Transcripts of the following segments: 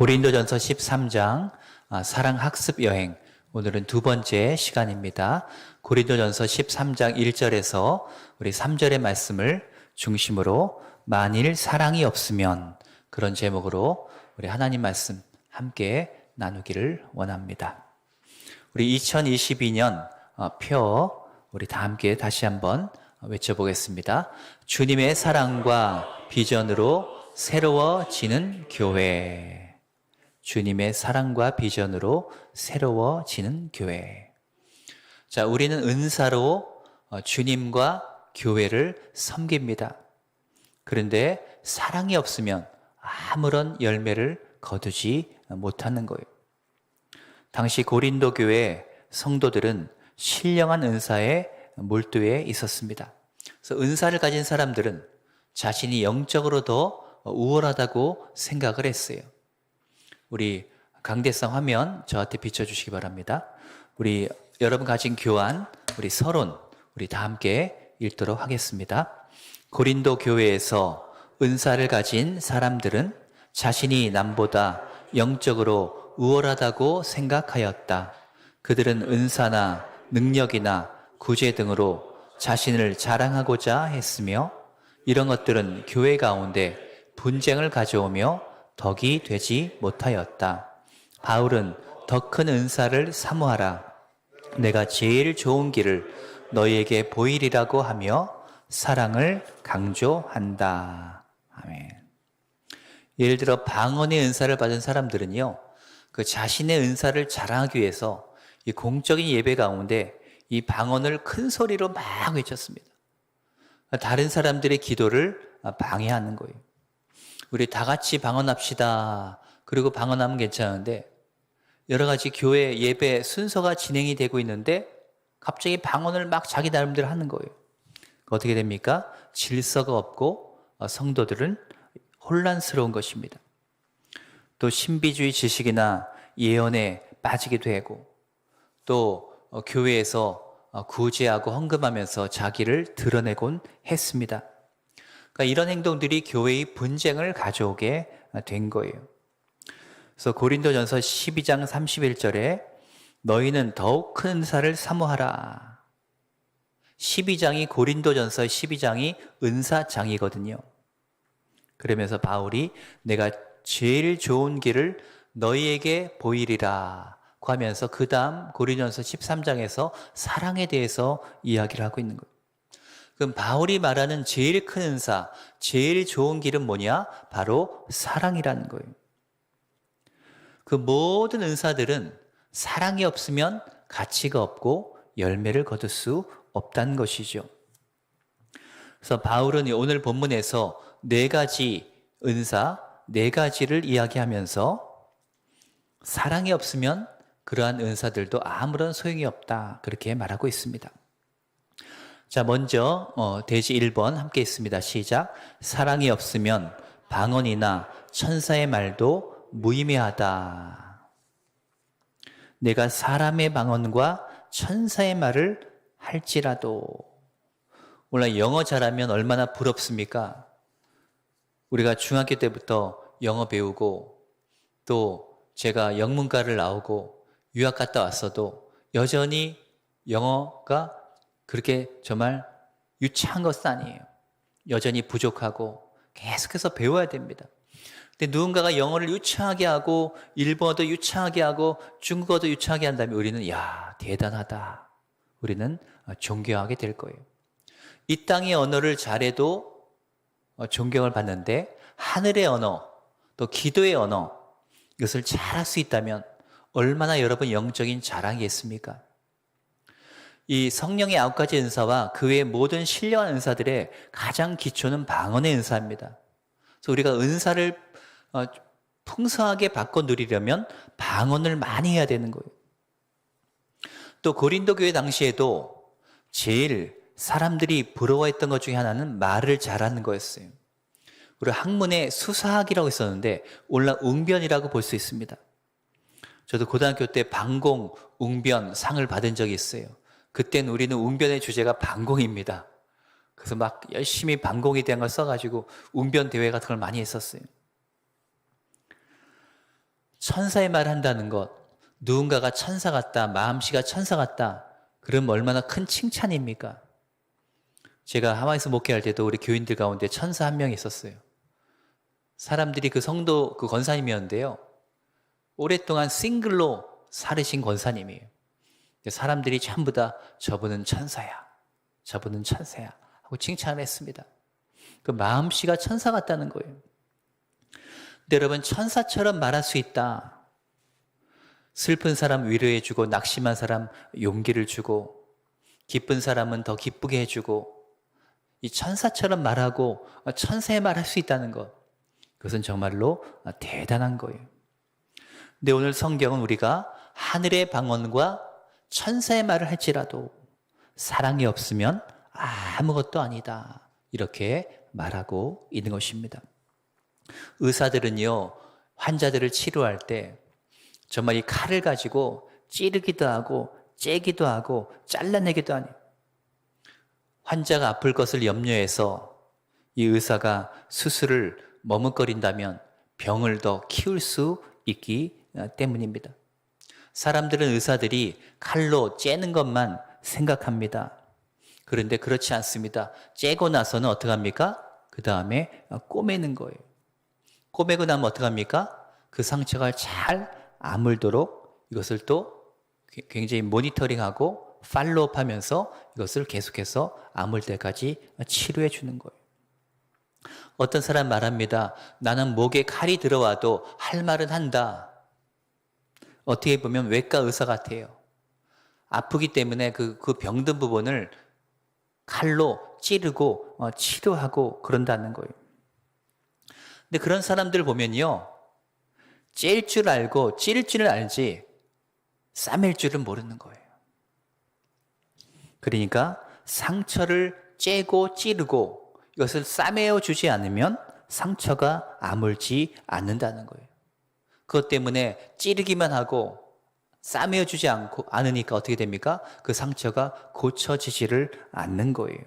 고린도전서 13장 아, 사랑 학습 여행 오늘은 두 번째 시간입니다. 고린도전서 13장 1절에서 우리 3절의 말씀을 중심으로 만일 사랑이 없으면 그런 제목으로 우리 하나님 말씀 함께 나누기를 원합니다. 우리 2022년 어, 표 우리 다 함께 다시 한번 외쳐보겠습니다. 주님의 사랑과 비전으로 새로워지는 교회. 주님의 사랑과 비전으로 새로워지는 교회. 자, 우리는 은사로 어, 주님과 교회를 섬깁니다. 그런데 사랑이 없으면 아무런 열매를 거두지 못하는 거예요. 당시 고린도 교회 성도들은 신령한 은사에 몰두해 있었습니다. 그래서 은사를 가진 사람들은 자신이 영적으로 더 우월하다고 생각을 했어요. 우리 강대상 화면 저한테 비춰주시기 바랍니다. 우리 여러분 가진 교환, 우리 서론, 우리 다 함께 읽도록 하겠습니다. 고린도 교회에서 은사를 가진 사람들은 자신이 남보다 영적으로 우월하다고 생각하였다. 그들은 은사나 능력이나 구제 등으로 자신을 자랑하고자 했으며 이런 것들은 교회 가운데 분쟁을 가져오며 덕이 되지 못하였다. 바울은 더 큰 은사를 사모하라. 내가 제일 좋은 길을 너희에게 보이리라고 하며 사랑을 강조한다. 아멘. 예를 들어 방언의 은사를 받은 사람들은요, 그 자신의 은사를 자랑하기 위해서 이 공적인 예배 가운데 이 방언을 큰 소리로 막 외쳤습니다. 다른 사람들의 기도를 방해하는 거예요. 우리 다 같이 방언합시다. 그리고 방언하면 괜찮은데 여러 가지 교회 예배 순서가 진행이 되고 있는데 갑자기 방언을 막 자기 나름대로 하는 거예요. 어떻게 됩니까? 질서가 없고 어, 성도들은 혼란스러운 것입니다. 또 신비주의 지식이나 예언에 빠지게 되고 또 어, 교회에서 어, 구제하고 헌금하면서 자기를 드러내곤 했습니다. 그러니까 이런 행동들이 교회의 분쟁을 가져오게 된 거예요. 그래서 고린도전서 12장 31절에 너희는 더욱 큰 은사를 사모하라. 12장이 고린도전서 12장이 은사장이거든요. 그러면서 바울이 내가 제일 좋은 길을 너희에게 보이리라 고 하면서 그 다음 고린도전서 13장에서 사랑에 대해서 이야기를 하고 있는 거예요. 그럼 바울이 말하는 제일 큰 은사, 제일 좋은 길은 뭐냐? 바로 사랑이라는 거예요. 그 모든 은사들은 사랑이 없으면 가치가 없고 열매를 거둘 수 없다는 것이죠. 그래서 바울은 오늘 본문에서 네 가지 은사, 네 가지를 이야기하면서 사랑이 없으면 그러한 은사들도 아무런 소용이 없다. 그렇게 말하고 있습니다. 자, 먼저, 어, 대지 1번 함께 있습니다. 시작. 사랑이 없으면 방언이나 천사의 말도 무의미하다. 내가 사람의 방언과 천사의 말을 할지라도. 물론 영어 잘하면 얼마나 부럽습니까? 우리가 중학교 때부터 영어 배우고 또 제가 영문과를 나오고 유학 갔다 왔어도 여전히 영어가 그렇게 정말 유치한 것은 아니에요. 여전히 부족하고 계속해서 배워야 됩니다. 근데 누군가가 영어를 유창하게 하고 일본어도 유창하게 하고 중국어도 유창하게 한다면 우리는 야 대단하다. 우리는 존경하게 될 거예요. 이 땅의 언어를 잘해도 존경을 받는데 하늘의 언어 또 기도의 언어 이것을 잘할 수 있다면 얼마나 여러분 영적인 자랑이겠습니까? 이 성령의 아홉 가지 은사와 그 외의 모든 신령한 은사들의 가장 기초는 방언의 은사입니다. 그래서 우리가 은사를 어, 풍성하게 바꿔 누리려면 방언을 많이 해야 되는 거예요. 또 고린도 교회 당시에도 제일 사람들이 부러워했던 것 중에 하나는 말을 잘하는 거였어요. 우리 학문에 수사학이라고 있었는데 올라 웅변이라고 볼 수 있습니다. 저도 고등학교 때 방공 웅변 상을 받은 적이 있어요. 그땐 우리는 웅변의 주제가 방공입니다. 그래서 막 열심히 방공에 대한 걸 써가지고 웅변 대회 같은 걸 많이 했었어요. 천사의 말을 한다는 것, 누군가가 천사 같다, 마음씨가 천사 같다, 그럼 얼마나 큰 칭찬입니까? 제가 하와이에서 목회할 때도 우리 교인들 가운데 천사 한 명 있었어요. 사람들이 그 성도 그 권사님이었는데요. 오랫동안 싱글로 살으신 권사님이에요. 사람들이 전부 다 저분은 천사야. 저분은 천사야. 하고 칭찬을 했습니다. 그 마음씨가 천사 같다는 거예요. 근데 여러분, 천사처럼 말할 수 있다. 슬픈 사람 위로해주고, 낙심한 사람 용기를 주고, 기쁜 사람은 더 기쁘게 해주고, 이 천사처럼 말하고, 천사의 말할 수 있다는 것. 그것은 정말로 대단한 거예요. 근데 오늘 성경은 우리가 하늘의 방언과 천사의 말을 할지라도 사랑이 없으면 아무것도 아니다. 이렇게 말하고 있는 것입니다. 의사들은요, 환자들을 치료할 때 정말 이 칼을 가지고 찌르기도 하고 째기도 하고 잘라내기도 하니 환자가 아플 것을 염려해서 이 의사가 수술을 머뭇거린다면 병을 더 키울 수 있기 때문입니다. 사람들은 의사들이 칼로 째는 것만 생각합니다. 그런데 그렇지 않습니다. 째고 나서는 어떻게 합니까? 그 다음에 꼬매는 거예요. 꼬매고 나면 어떻게 합니까? 그 상처가 잘 아물도록 이것을 또 굉장히 모니터링하고 팔로업 하면서 이것을 계속해서 아물 때까지 치료해 주는 거예요. 어떤 사람 말합니다. 나는 목에 칼이 들어와도 할 말은 한다. 어떻게 보면 외과 의사 같아요. 아프기 때문에 그, 그 병든 부분을 칼로 찌르고 어, 치료하고 그런다는 거예요. 근데 그런 사람들 보면요. 찔 줄 알고 찌를 줄을 알지 싸맬 줄은 모르는 거예요. 그러니까 상처를 째고 찌르고 이것을 싸매어 주지 않으면 상처가 아물지 않는다는 거예요. 그것 때문에 찌르기만 하고 싸매어 주지 않고 않으니까 어떻게 됩니까? 그 상처가 고쳐지지를 않는 거예요.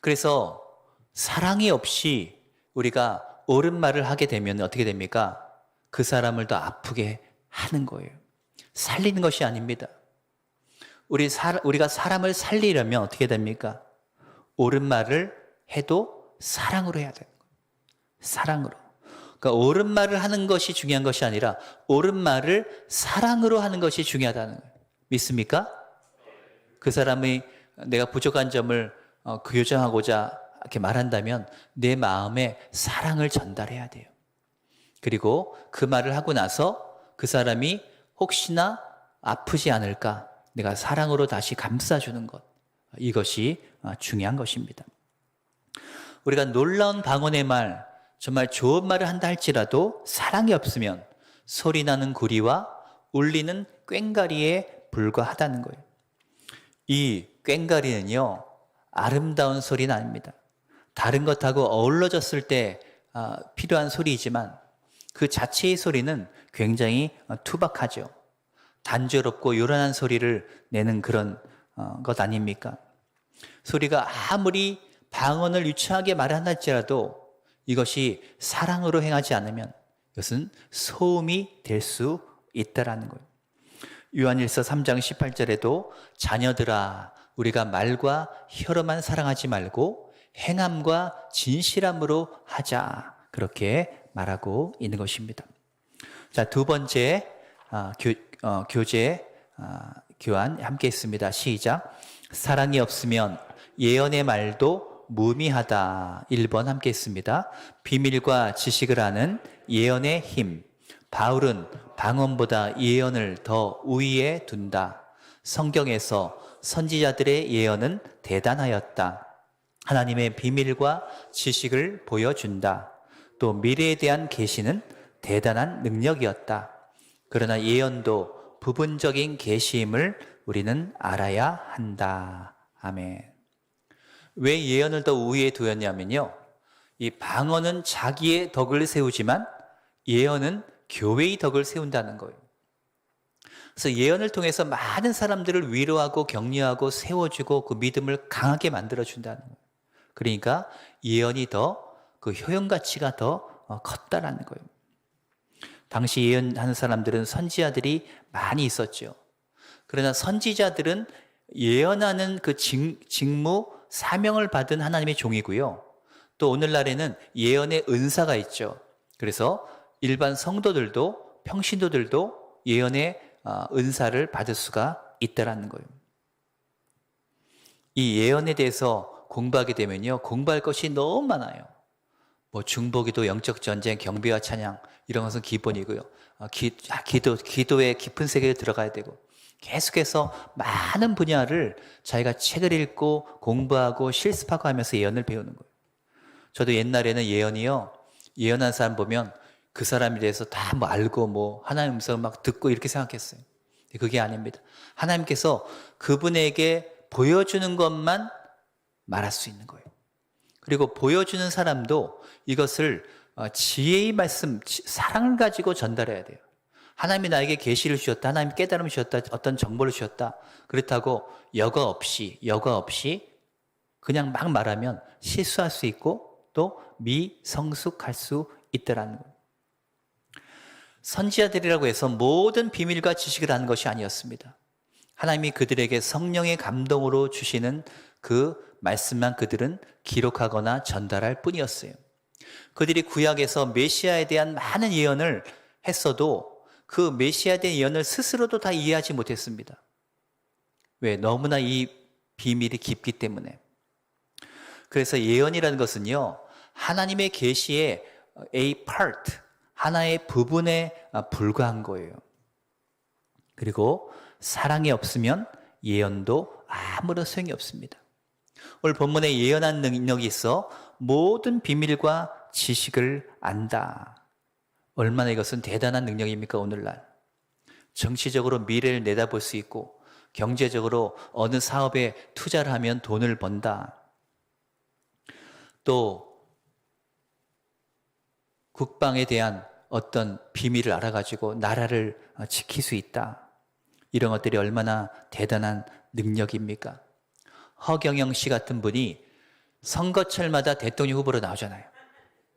그래서 사랑이 없이 우리가 옳은 말을 하게 되면 어떻게 됩니까? 그 사람을 더 아프게 하는 거예요. 살리는 것이 아닙니다. 우리 사, 우리가 사람을 살리려면 어떻게 됩니까? 옳은 말을 해도 사랑으로 해야 되는 거예요. 사랑으로. 그러니까 옳은 말을 하는 것이 중요한 것이 아니라 옳은 말을 사랑으로 하는 것이 중요하다는 거예요. 믿습니까? 그 사람이 내가 부족한 점을 어, 교정하고자 이렇게 말한다면 내 마음에 사랑을 전달해야 돼요. 그리고 그 말을 하고 나서 그 사람이 혹시나 아프지 않을까 내가 사랑으로 다시 감싸주는 것. 이것이 중요한 것입니다. 우리가 놀라운 방언의 말, 정말 좋은 말을 한다 할지라도 사랑이 없으면 소리 나는 구리와 울리는 꽹가리에 불과하다는 거예요. 이 꽹가리는요, 아름다운 소리는 아닙니다. 다른 것하고 어우러졌을 때 아, 필요한 소리이지만 그 자체의 소리는 굉장히 투박하죠. 단조롭고 요란한 소리를 내는 그런 어, 것 아닙니까? 소리가 아무리 방언을 유치하게 말한다 할지라도 이것이 사랑으로 행하지 않으면 이것은 소음이 될 수 있다라는 거예요. 요한일서 3장 18절에도 자녀들아 우리가 말과 혀로만 사랑하지 말고 행함과 진실함으로 하자 그렇게 말하고 있는 것입니다. 자, 두 번째 아, 교, 어, 교재 아, 교환 함께 했습니다. 시작. 사랑이 없으면 예언의 말도 무미하다. 1번 함께 했습니다. 비밀과 지식을 아는 예언의 힘. 바울은 방언보다 예언을 더 우위에 둔다. 성경에서 선지자들의 예언은 대단하였다. 하나님의 비밀과 지식을 보여준다. 또 미래에 대한 계시는 대단한 능력이었다. 그러나 예언도 부분적인 계시임을 우리는 알아야 한다. 아멘. 왜 예언을 더 우위에 두었냐면요. 이 방언은 자기의 덕을 세우지만 예언은 교회의 덕을 세운다는 거예요. 그래서 예언을 통해서 많은 사람들을 위로하고 격려하고 세워주고 그 믿음을 강하게 만들어준다는 거예요. 그러니까 예언이 더 그 효용 가치가 더 어, 컸다라는 거예요. 당시 예언하는 사람들은 선지자들이 많이 있었죠. 그러나 선지자들은 예언하는 그 직, 직무, 사명을 받은 하나님의 종이고요. 또 오늘날에는 예언의 은사가 있죠. 그래서 일반 성도들도 평신도들도 예언의 어, 은사를 받을 수가 있다라는 거예요. 이 예언에 대해서 공부하게 되면요. 공부할 것이 너무 많아요. 뭐 중보기도, 영적 전쟁, 경배와 찬양 이런 것은 기본이고요. 어, 기, 아, 기도, 기도의 깊은 세계에 들어가야 되고 계속해서 많은 분야를 자기가 책을 읽고 공부하고 실습하고 하면서 예언을 배우는 거예요. 저도 옛날에는 예언이요. 예언한 사람 보면 그 사람에 대해서 다 뭐 알고 뭐 하나님 음성을 막 듣고 이렇게 생각했어요. 그게 아닙니다. 하나님께서 그분에게 보여주는 것만 말할 수 있는 거예요. 그리고 보여주는 사람도 이것을 어, 지혜의 말씀, 지- 사랑을 가지고 전달해야 돼요. 하나님이 나에게 계시를 주셨다. 하나님 깨달음을 주셨다. 어떤 정보를 주셨다. 그렇다고 여과 없이 여과 없이 그냥 막 말하면 실수할 수 있고 또 미성숙할 수 있다라는 거예요. 선지자들이라고 해서 모든 비밀과 지식을 아는 것이 아니었습니다. 하나님이 그들에게 성령의 감동으로 주시는 그 말씀만 그들은 기록하거나 전달할 뿐이었어요. 그들이 구약에서 메시아에 대한 많은 예언을 했어도 그 메시아에 대한 예언을 스스로도 다 이해하지 못했습니다. 왜? 너무나 이 비밀이 깊기 때문에. 그래서 예언이라는 것은요, 하나님의 계시의 a part, 하나의 부분에 불과한 거예요. 그리고 사랑이 없으면 예언도 아무런 소용이 없습니다. 오늘 본문에 예언한 능력이 있어 모든 비밀과 지식을 안다. 얼마나 이것은 대단한 능력입니까, 오늘날. 정치적으로 미래를 내다볼 수 있고, 경제적으로 어느 사업에 투자를 하면 돈을 번다. 또, 국방에 대한 어떤 비밀을 알아가지고 나라를 지킬 수 있다. 이런 것들이 얼마나 대단한 능력입니까? 허경영 씨 같은 분이 선거철마다 대통령 후보로 나오잖아요.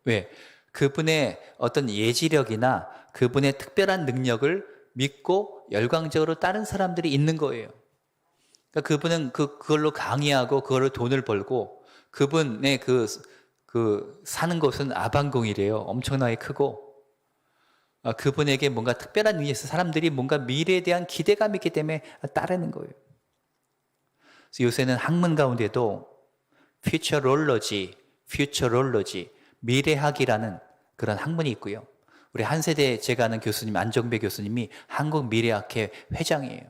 왜? 그분의 어떤 예지력이나 그분의 특별한 능력을 믿고 열광적으로 다른 사람들이 있는 거예요. 그러니까 그분은 그, 그걸로 강의하고 그걸로 돈을 벌고 그분의 그, 그 사는 곳은 아방공이래요. 엄청나게 크고. 어, 그분에게 뭔가 특별한 의미에서 사람들이 뭔가 미래에 대한 기대감이 있기 때문에 따르는 거예요. 요새는 학문 가운데도 퓨처롤로지, 퓨처롤로지, 미래학이라는 그런 학문이 있고요. 우리 한 세대 제가 아는 교수님 안정배 교수님이 한국 미래학회 회장이에요.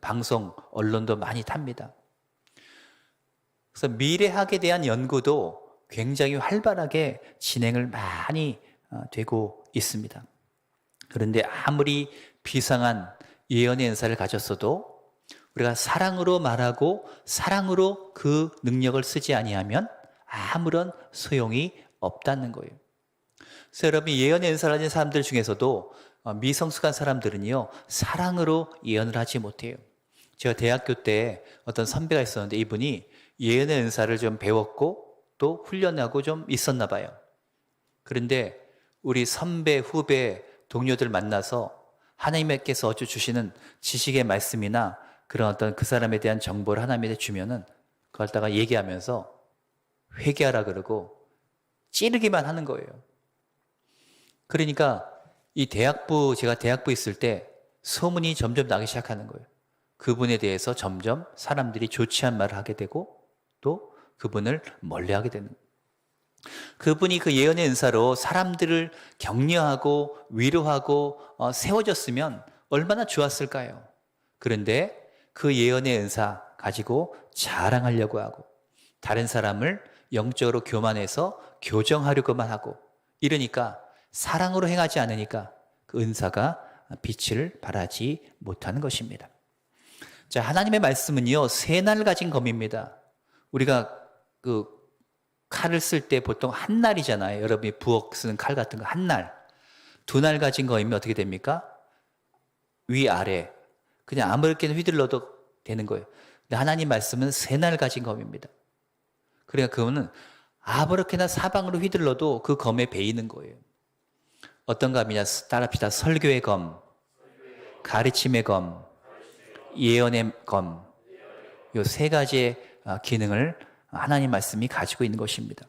방송 언론도 많이 탑니다. 그래서 미래학에 대한 연구도 굉장히 활발하게 진행을 많이 어, 되고 있습니다. 그런데 아무리 비상한 예언의 은사를 가졌어도 우리가 사랑으로 말하고 사랑으로 그 능력을 쓰지 아니하면 아무런 소용이 없다는 거예요. 그래서 여러분 예언의 은사를 가진 사람들 중에서도 어, 미성숙한 사람들은요 사랑으로 예언을 하지 못해요. 제가 대학교 때 어떤 선배가 있었는데 이분이 예언의 은사를 좀 배웠고 또 훈련하고 좀 있었나 봐요. 그런데 우리 선배, 후배, 동료들 만나서 하나님께서 어찌 주시는 지식의 말씀이나 그런 어떤 그 사람에 대한 정보를 하나님한테 주면은 그걸 다가 얘기하면서 회개하라 그러고 찌르기만 하는 거예요. 그러니까 이 대학부, 제가 대학부 있을 때 소문이 점점 나기 시작하는 거예요. 그분에 대해서 점점 사람들이 좋지 않은 말을 하게 되고 또 그분을 멀리 하게 되는 거예요. 그분이 그 예언의 은사로 사람들을 격려하고 위로하고 어, 세워졌으면 얼마나 좋았을까요? 그런데 그 예언의 은사 가지고 자랑하려고 하고 다른 사람을 영적으로 교만해서 교정하려고만 하고 이러니까 사랑으로 행하지 않으니까 그 은사가 빛을 발하지 못하는 것입니다. 자, 하나님의 말씀은요, 세 날 가진 검입니다. 우리가 그 칼을 쓸 때 보통 한 날이잖아요. 여러분이 부엌 쓰는 칼 같은 거 한 날. 두 날 가진 거이면 어떻게 됩니까? 위, 아래. 그냥 아무렇게나 휘둘러도 되는 거예요. 근데 하나님 말씀은 세 날 가진 검입니다. 그러니까 그거는 아무렇게나 사방으로 휘둘러도 그 검에 베이는 거예요. 어떤 검이냐? 따라합시다. 설교의 검, 가르침의 검, 예언의 검. 요 세 가지의 아, 기능을 하나님 말씀이 가지고 있는 것입니다.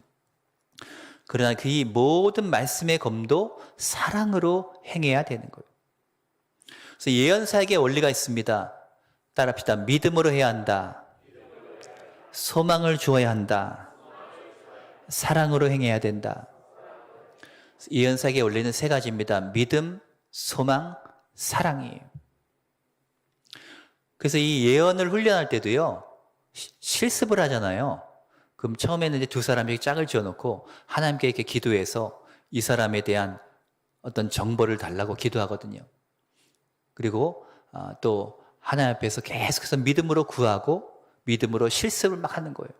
그러나 그 이 모든 말씀의 검도 사랑으로 행해야 되는 거예요. 그래서 예언사에게 원리가 있습니다. 따라합시다. 믿음으로 해야 한다. 소망을 주어야 한다. 사랑으로 행해야 된다. 예언사에게 원리는 세 가지입니다. 믿음, 소망, 사랑이에요. 그래서 이 예언을 훈련할 때도요, 시- 실습을 하잖아요. 그럼 처음에는 이제 두 사람이 짝을 지어놓고 하나님께 이렇게 기도해서 이 사람에 대한 어떤 정보를 달라고 기도하거든요. 그리고 아, 또 하나님 앞에서 계속해서 믿음으로 구하고 믿음으로 실습을 막 하는 거예요.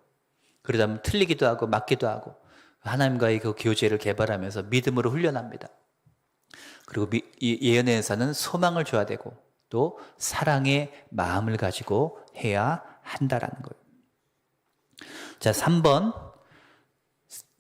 그러다 보면 틀리기도 하고 맞기도 하고 하나님과의 그 교제를 개발하면서 믿음으로 훈련합니다. 그리고 예언의 은사는 소망을 줘야 되고 또 사랑의 마음을 가지고 해야 한다라는 거예요. 자, 3번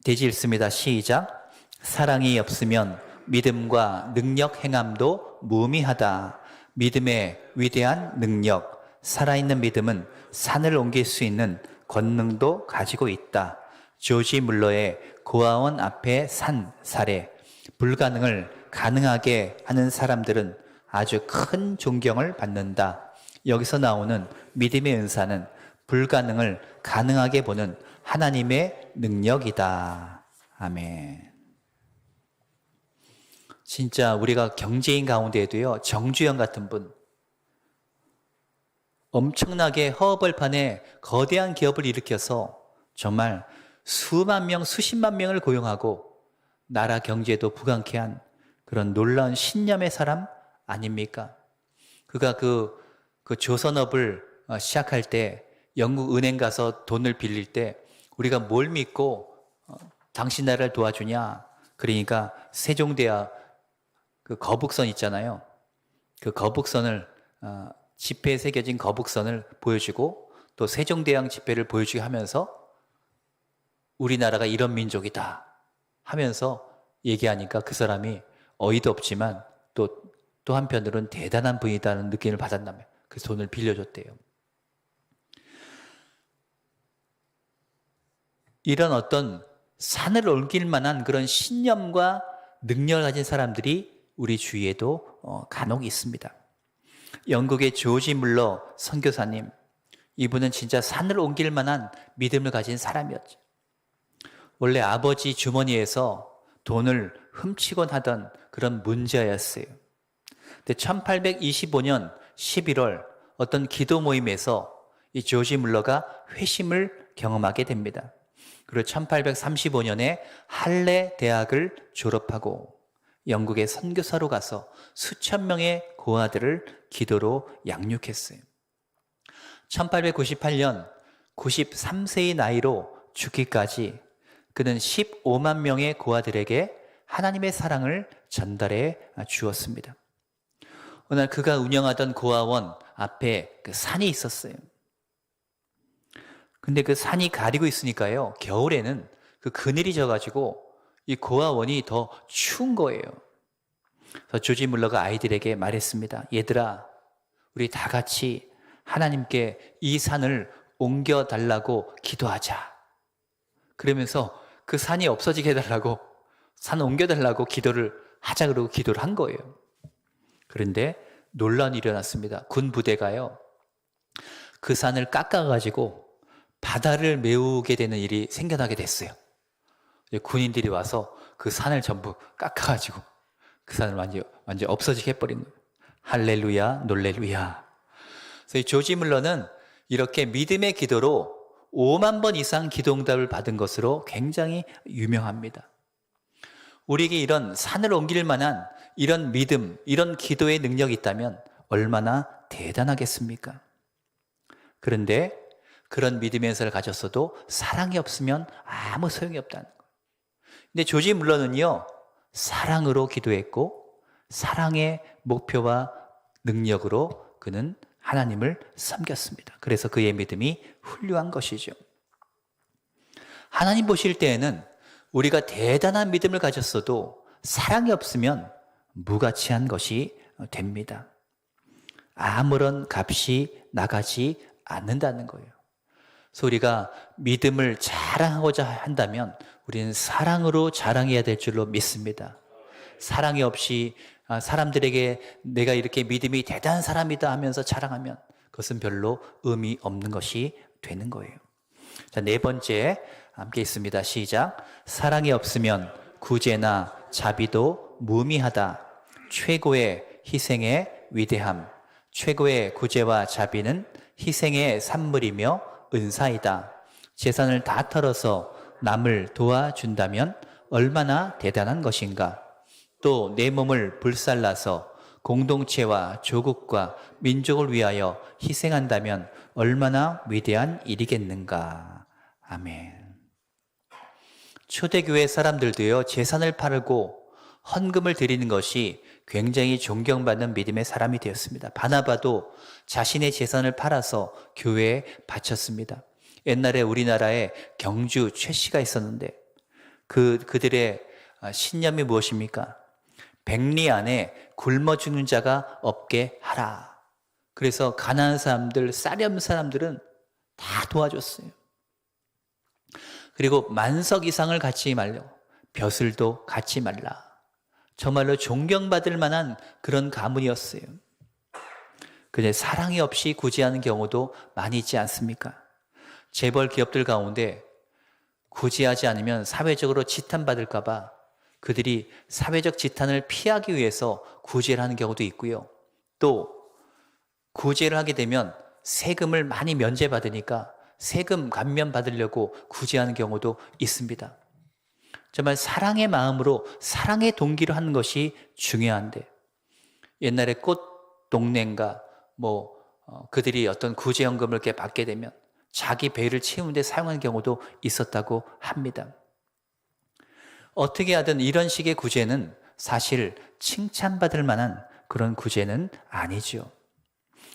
되지 읽습니다. 시작. 사랑이 없으면 믿음과 능력 행함도 무미하다. 믿음의 위대한 능력, 살아있는 믿음은 산을 옮길 수 있는 권능도 가지고 있다. 조지 물러의 고아원 앞에 산 사례, 불가능을 가능하게 하는 사람들은 아주 큰 존경을 받는다. 여기서 나오는 믿음의 은사는 불가능을 가능하게 보는 하나님의 능력이다. 아멘. 진짜 우리가 경제인 가운데에도요, 정주영 같은 분, 엄청나게 허벌판에 거대한 기업을 일으켜서 정말 수만 명, 수십만 명을 고용하고 나라 경제도 부강케 한 그런 놀라운 신념의 사람 아닙니까? 그가 그, 그 조선업을 어, 시작할 때 영국 은행 가서 돈을 빌릴 때 우리가 뭘 믿고 어, 당신 나라를 도와주냐? 그러니까 세종대왕 그 거북선 있잖아요. 그 거북선을 어, 지폐에 새겨진 거북선을 보여주고 또 세종대왕 지폐를 보여주게 하면서 우리나라가 이런 민족이다 하면서 얘기하니까 그 사람이 어이도 없지만 또, 또 한편으로는 대단한 분이다는 느낌을 받았다며 그 돈을 빌려줬대요. 이런 어떤 산을 옮길 만한 그런 신념과 능력을 가진 사람들이 우리 주위에도 어, 간혹 있습니다. 영국의 조지 물러 선교사님, 이분은 진짜 산을 옮길 만한 믿음을 가진 사람이었죠. 원래 아버지 주머니에서 돈을 훔치곤 하던 그런 문제였어요. 근데 1825년 11월 어떤 기도 모임에서 이 조지 물러가 회심을 경험하게 됩니다. 그리고 1835년에 할레 대학을 졸업하고 영국의 선교사로 가서 수천 명의 고아들을 기도로 양육했어요. 1898년 93세의 나이로 죽기까지 그는 15만 명의 고아들에게 하나님의 사랑을 전달해 주었습니다. 어느 날 그가 운영하던 고아원 앞에 그 산이 있었어요. 근데 그 산이 가리고 있으니까요, 겨울에는 그 그늘이 져가지고 이 고아원이 더 추운 거예요. 그래서 조지 물러가 아이들에게 말했습니다. 얘들아, 우리 다 같이 하나님께 이 산을 옮겨 달라고 기도하자. 그러면서 그 산이 없어지게 해달라고, 산 옮겨달라고 기도를 하자 그러고 기도를 한 거예요. 그런데 논란이 일어났습니다. 군 부대가요, 그 산을 깎아가지고 바다를 메우게 되는 일이 생겨나게 됐어요. 군인들이 와서 그 산을 전부 깎아가지고 그 산을 완전, 완전 없어지게 해버린 거예요. 할렐루야, 놀렐루야. 그래서 이 조지 물러는 이렇게 믿음의 기도로 5만 번 이상 기도응답을 받은 것으로 굉장히 유명합니다. 우리에게 이런 산을 옮길 만한 이런 믿음, 이런 기도의 능력이 있다면 얼마나 대단하겠습니까? 그런데 그런 믿음의 연설을 가졌어도 사랑이 없으면 아무 소용이 없다는 거예요. 근데 조지 물러는요, 사랑으로 기도했고, 사랑의 목표와 능력으로 그는 하나님을 섬겼습니다. 그래서 그의 믿음이 훌륭한 것이죠. 하나님 보실 때에는 우리가 대단한 믿음을 가졌어도 사랑이 없으면 무가치한 것이 됩니다. 아무런 값이 나가지 않는다는 거예요. 소리가 믿음을 자랑하고자 한다면 우리는 사랑으로 자랑해야 될 줄로 믿습니다. 사랑이 없이 아, 사람들에게 내가 이렇게 믿음이 대단한 사람이다 하면서 자랑하면 그것은 별로 의미 없는 것이 되는 거예요. 자, 네 번째 함께 있습니다. 시작. 사랑이 없으면 구제나 자비도 무미하다. 최고의 희생의 위대함. 최고의 구제와 자비는 희생의 산물이며 은사이다. 재산을 다 털어서 남을 도와준다면 얼마나 대단한 것인가. 또 내 몸을 불살라서 공동체와 조국과 민족을 위하여 희생한다면 얼마나 위대한 일이겠는가. 아멘. 초대교회 사람들도요, 재산을 팔고 헌금을 드리는 것이 굉장히 존경받는 믿음의 사람이 되었습니다. 바나바도 자신의 재산을 팔아서 교회에 바쳤습니다. 옛날에 우리나라에 경주 최 씨가 있었는데 그 그들의 신념이 무엇입니까? 백리 안에 굶어 죽는 자가 없게 하라. 그래서 가난한 사람들, 쌀염 사람들은 다 도와줬어요. 그리고 만석 이상을 갖지 말려. 벼슬도 갖지 말라. 정말로 존경받을 만한 그런 가문이었어요. 근데 사랑이 없이 구제하는 경우도 많이 있지 않습니까? 재벌 기업들 가운데 구제하지 않으면 사회적으로 지탄받을까봐 그들이 사회적 지탄을 피하기 위해서 구제를 하는 경우도 있고요. 또 구제를 하게 되면 세금을 많이 면제받으니까 세금 감면 받으려고 구제하는 경우도 있습니다. 정말 사랑의 마음으로 사랑의 동기로 하는 것이 중요한데 옛날에 꽃 동네인가 뭐 어, 그들이 어떤 구제연금을 이렇게 받게 되면 자기 배를 채우는데 사용하는 경우도 있었다고 합니다. 어떻게 하든 이런 식의 구제는 사실 칭찬받을 만한 그런 구제는 아니죠.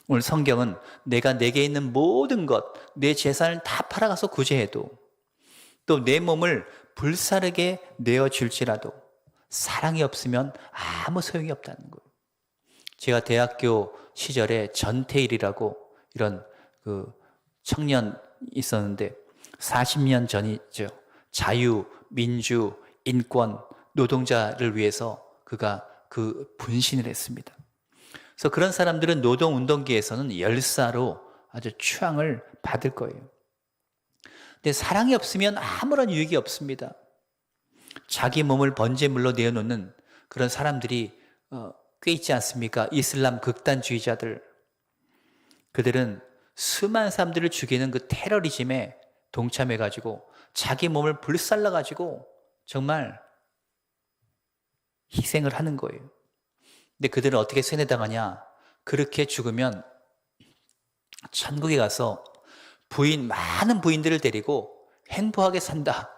오늘 성경은 내가 내게 있는 모든 것, 내 재산을 다 팔아가서 구제해도 또 내 몸을 불사르게 내어줄지라도 사랑이 없으면 아무 소용이 없다는 거예요. 제가 대학교 시절에 전태일이라고 이런 그 청년 있었는데 40년 전이죠. 자유, 민주, 인권, 노동자를 위해서 그가 그 분신을 했습니다. 그래서 그런 사람들은 노동 운동기에서는 열사로 아주 추앙을 받을 거예요. 근데 사랑이 없으면 아무런 유익이 없습니다. 자기 몸을 번제물로 내어놓는 그런 사람들이 어, 꽤 있지 않습니까? 이슬람 극단주의자들. 그들은 수많은 사람들을 죽이는 그 테러리즘에 동참해가지고 자기 몸을 불살라가지고 정말 희생을 하는 거예요. 근데 그들은 어떻게 세뇌당하냐? 그렇게 죽으면 천국에 가서 부인, 많은 부인들을 데리고 행복하게 산다.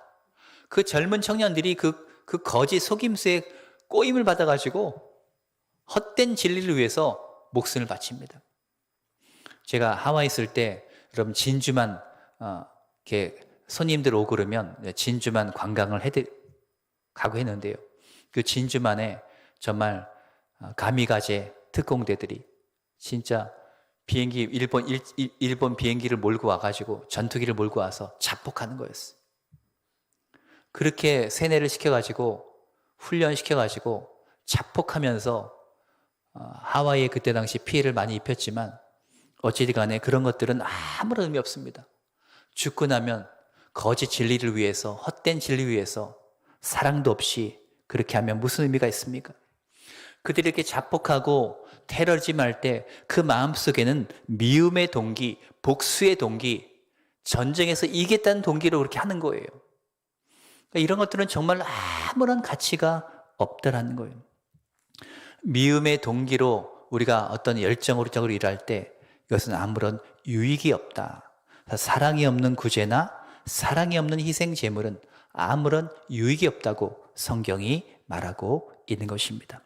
그 젊은 청년들이 그, 그 거짓 속임수에 꼬임을 받아가지고 헛된 진리를 위해서 목숨을 바칩니다. 제가 하와이 있을 때 여러분 진주만 어, 이렇게 손님들 오고 그러면 진주만 관광을 해 가고 했는데요. 그 진주만에 정말 어, 가미가제 특공대들이 진짜 비행기 일본 일, 일본 비행기를 몰고 와가지고 전투기를 몰고 와서 자폭하는 거였어요. 그렇게 세뇌를 시켜가지고 훈련 시켜가지고 자폭하면서 어, 하와이에 그때 당시 피해를 많이 입혔지만 어찌디 간에 그런 것들은 아무런 의미 없습니다. 죽고 나면 거짓 진리를 위해서, 헛된 진리 위해서 사랑도 없이 그렇게 하면 무슨 의미가 있습니까? 그들이 이렇게 자폭하고 테러리즘 할때 그 마음 속에는 미움의 동기, 복수의 동기, 전쟁에서 이겼다는 동기로 그렇게 하는 거예요. 그러니까 이런 것들은 정말 아무런 가치가 없다라는 거예요. 미움의 동기로 우리가 어떤 열정으로 일할 때 이것은 아무런 유익이 없다. 사랑이 없는 구제나 사랑이 없는 희생 제물은 아무런 유익이 없다고 성경이 말하고 있는 것입니다.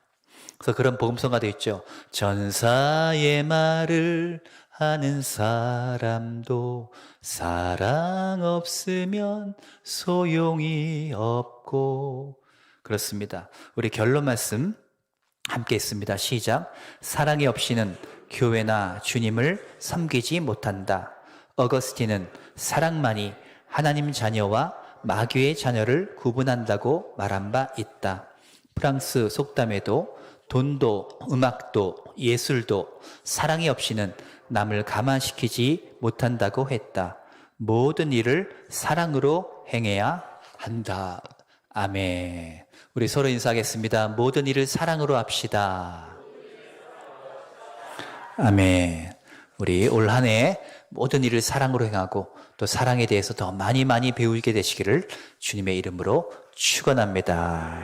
그래서 그런 복음서가 있죠. 전사의 말을 하는 사람도 사랑 없으면 소용이 없고 그렇습니다. 우리 결론 말씀 함께 있습니다. 시작. 사랑이 없이는 교회나 주님을 섬기지 못한다. 어거스틴은 사랑만이 하나님 자녀와 마귀의 자녀를 구분한다고 말한 바 있다. 프랑스 속담에도 돈도 음악도 예술도 사랑이 없이는 남을 감화시키지 못한다고 했다. 모든 일을 사랑으로 행해야 한다. 아멘. 우리 서로 인사하겠습니다. 모든 일을 사랑으로 합시다. 아멘. 우리 올 한 해 모든 일을 사랑으로 행하고 또 사랑에 대해서 더 많이 많이 배우게 되시기를 주님의 이름으로 축원합니다.